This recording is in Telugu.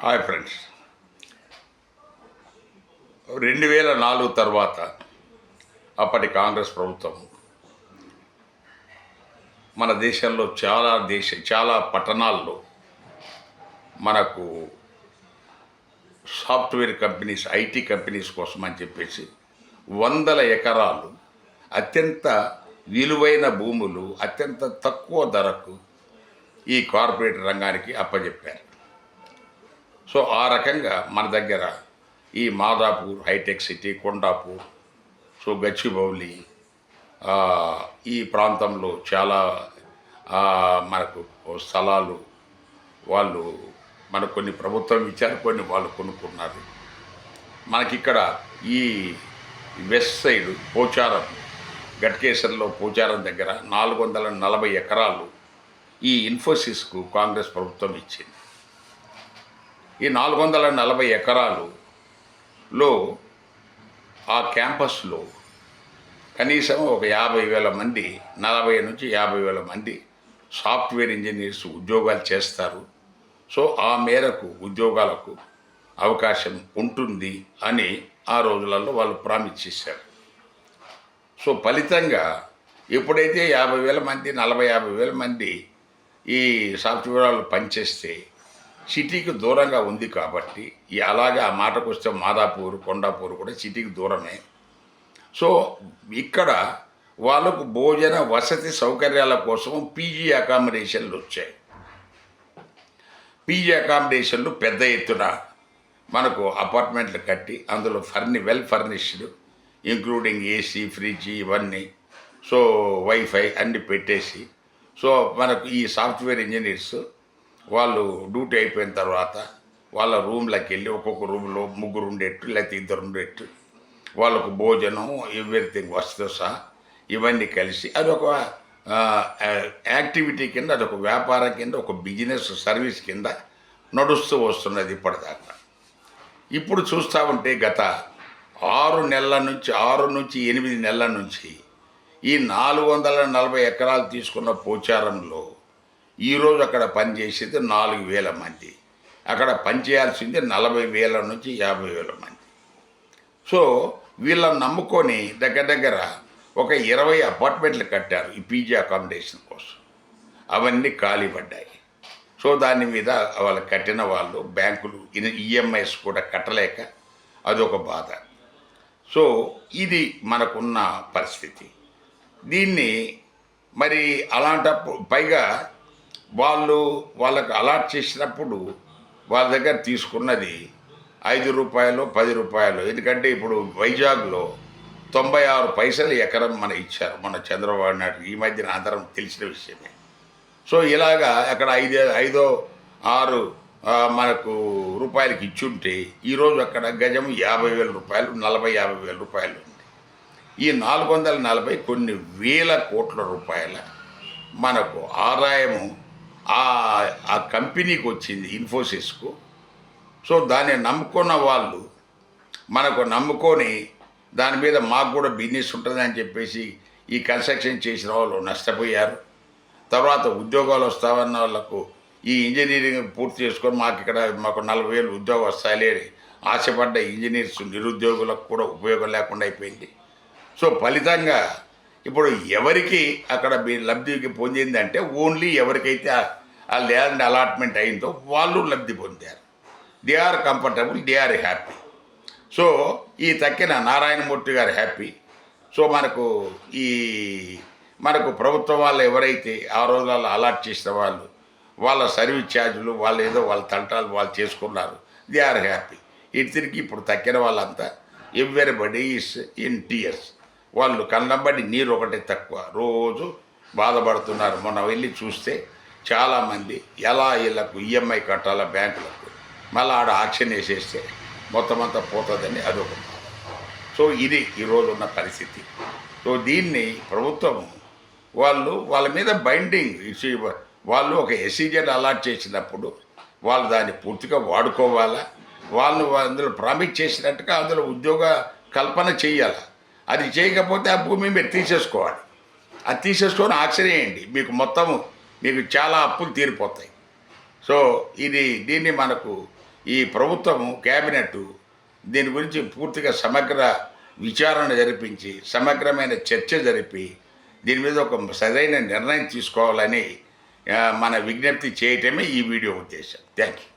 Hi friends. రెండు వేల నాలుగు తర్వాత అప్పటి కాంగ్రెస్ ప్రభుత్వం మన దేశంలో చాలా దేశ చాలా పట్టణాల్లో మనకు సాఫ్ట్వేర్ కంపెనీస్ ఐటీ కంపెనీస్ కోసం అని చెప్పేసి వందల ఎకరాలు అత్యంత విలువైన భూములు అత్యంత తక్కువ ధరకు ఈ కార్పొరేట్ రంగానికి అప్పజెప్పారు. సో ఆ రకంగా మన దగ్గర ఈ Madhapur hitech city Kondapur so Gachibowli ఈ ప్రాంతంలో చాలా మనకు స్థలాలు వాళ్ళు మనకు కొన్ని ప్రభుత్వం ఇచ్చారు కొన్ని వాళ్ళు కొనుక్కున్నారు. మనకిక్కడ ఈ వెస్ట్ సైడ్ పోచారం గట్కేశ్వర్లో పోచారం దగ్గర నాలుగు వందల నలభై ఎకరాలు ఈ ఇన్ఫోసిస్కు కాంగ్రెస్ ప్రభుత్వం ఇచ్చింది. ఈ నాలుగు వందల నలభై ఎకరాలులో ఆ క్యాంపస్లో కనీసం ఒక యాభై వేల మంది నలభై నుంచి యాభై వేల మంది సాఫ్ట్వేర్ ఇంజనీర్స్ ఉద్యోగాలు చేస్తారు. సో ఆ మేరకు ఉద్యోగాలకు అవకాశం ఉంటుంది అని ఆ రోజులలో వాళ్ళు ప్రామిస్ చేశారు. సో ఫలితంగా ఎప్పుడైతే యాభై వేల మంది నలభై యాభై వేల మంది ఈ సాఫ్ట్వేర్ వాళ్ళు పనిచేస్తే సిటీకి దూరంగా ఉంది కాబట్టి అలాగే ఆ మాటకు వస్తే మాదాపూర్ కొండాపూర్ కూడా సిటీకి దూరమే. సో ఇక్కడ వాళ్ళకు భోజన వసతి సౌకర్యాల కోసం పీజీ అకామిడేషన్లు వచ్చాయి. పీజీ అకామిడేషన్లు పెద్ద ఎత్తున మనకు అపార్ట్మెంట్లు కట్టి అందులో furni well furnished including AC fridge ఇవన్నీ సో వైఫై అన్ని పెట్టేసి సో మనకు ఈ సాఫ్ట్వేర్ ఇంజనీర్స్ వాళ్ళు డ్యూటీ అయిపోయిన తర్వాత వాళ్ళ రూమ్లోకి వెళ్ళి ఒక్కొక్క రూమ్లో ముగ్గురు ఉండేట్టు లేకపోతే ఇద్దరు ఉండేట్టు వాళ్ళకు భోజనం ఎవ్రీథింగ్ వస్తూ సహా ఇవన్నీ కలిసి అదొక యాక్టివిటీ కింద అదొక వ్యాపారం కింద ఒక బిజినెస్ సర్వీస్ కింద నడుస్తూ వస్తున్నది ఇప్పటిదాకా. ఇప్పుడు చూస్తూ ఉంటే గత ఆరు నెలల నుంచి ఆరు నుంచి ఎనిమిది నెలల నుంచి ఈ నాలుగు వందల నలభై ఎకరాలు తీసుకున్న పోచారంలో ఈరోజు అక్కడ పనిచేసేది నాలుగు వేల మంది. అక్కడ పనిచేయాల్సింది నలభై వేల నుంచి యాభై వేల మంది. సో వీళ్ళని నమ్ముకొని దగ్గర దగ్గర ఒక ఇరవై అపార్ట్మెంట్లు కట్టారు ఈ పీజీ అకామిడేషన్ కోసం. అవన్నీ ఖాళీ పడ్డాయి. సో దాని మీద వాళ్ళు కట్టిన వాళ్ళు బ్యాంకులు ఈఎంఐస్ కూడా కట్టలేక అదొక బాధ. సో ఇది మనకున్న పరిస్థితి. దీన్ని మరి అలాంటప్పుడు పైగా వాళ్ళు వాళ్ళకు అలాట్ చేసినప్పుడు వాళ్ళ దగ్గర తీసుకున్నది ఐదు రూపాయలు పది రూపాయలు. ఎందుకంటే ఇప్పుడు వైజాగ్లో తొంభై ఆరు పైసలు ఎకరం మన ఇచ్చారు మన చంద్రబాబు నాయుడు ఈ మధ్యన అందరం తెలిసిన విషయమే. సో ఇలాగా అక్కడ ఐదు ఐదో ఆరు మనకు రూపాయలకి ఇచ్చుంటే ఈరోజు అక్కడ గజం యాభై వేల రూపాయలు నలభై యాభై వేల రూపాయలు ఉంది. ఈ నాలుగు వందల నలభై కొన్ని వేల కోట్ల రూపాయల మనకు ఆదాయము ఆ ఆ కంపెనీకి వచ్చింది ఇన్ఫోసిస్కు. సో దాన్ని నమ్ముకున్న వాళ్ళు మనకు నమ్ముకొని దాని మీద మాకు కూడా బిజినెస్ ఉంటుందని చెప్పేసి ఈ కన్స్ట్రక్షన్ చేసిన వాళ్ళు నష్టపోయారు. తర్వాత ఉద్యోగాలు వస్తామన్న వాళ్ళకు ఈ ఇంజనీరింగ్ పూర్తి చేసుకొని మాకు ఇక్కడ మాకు నలభై వేలు ఉద్యోగం వస్తాయి అని ఆశపడ్డ ఇంజనీర్స్ నిరుద్యోగులకు కూడా ఉపయోగం లేకుండా అయిపోయింది. సో ఫలితంగా ఇప్పుడు ఎవరికి అక్కడ మీ లబ్ధికి పొందిందంటే ఓన్లీ ఎవరికైతే ఆ- ఆ ల్యాండ్ అలాట్మెంట్ అయిందో వాళ్ళు లబ్ధి పొందారు. They are comfortable they are happy. So ఈ తక్కిన నారాయణమూర్తి గారు హ్యాపీ. సో మనకు ఈ మనకు ప్రభుత్వం వాళ్ళు ఎవరైతే ఆ రోజులలో అలాట్ చేసిన వాళ్ళు వాళ్ళ సర్వీస్ ఛార్జీలు వాళ్ళు ఏదో వాళ్ళ తంటాలు వాళ్ళు చేసుకున్నారు దే ఆర్ హ్యాపీ. ఇటు తిరిగి ఇప్పుడు తక్కిన వాళ్ళంతా ఎవ్రీబడి ఈస్ ఇన్ టీయర్స్. వాళ్ళు కన్నబడి నీరు ఒకటే తక్కువ. రోజు బాధపడుతున్నారు. మొన్న వెళ్ళి చూస్తే చాలామంది ఎలా వీళ్ళకు ఈఎంఐ కట్టాలా బ్యాంకులకు? మళ్ళీ ఆడ ఆక్షన్ వేసేస్తే మొత్తం అంతా పోతుందని అదొక సో ఇది ఈరోజు ఉన్న పరిస్థితి. సో దీన్ని ప్రభుత్వం వాళ్ళు వాళ్ళ మీద బైండింగ్ వాళ్ళు ఒక ఎస్సీజెడ్ అలాట్ చేసినప్పుడు వాళ్ళు దాన్ని పూర్తిగా వాడుకోవాలా? వాళ్ళు అందులో ప్రామిట్ చేసినట్టుగా అందులో ఉద్యోగ కల్పన చేయాలి? అది చేయకపోతే ఆ భూమి మీరు తీసేసుకోవాలి. అది తీసేసుకొని ఆశ్చర్యండి మీకు మొత్తం మీకు చాలా అప్పులు తీరిపోతాయి. సో ఇది దీన్ని మనకు ఈ ప్రభుత్వము క్యాబినెట్ దీని గురించి పూర్తిగా సమగ్ర విచారణ జరిపించి సమగ్రమైన చర్చ జరిపి దీని మీద ఒక సరైన నిర్ణయం తీసుకోవాలని మన విజ్ఞప్తి చేయటమే ఈ వీడియో ఉద్దేశం. Thank you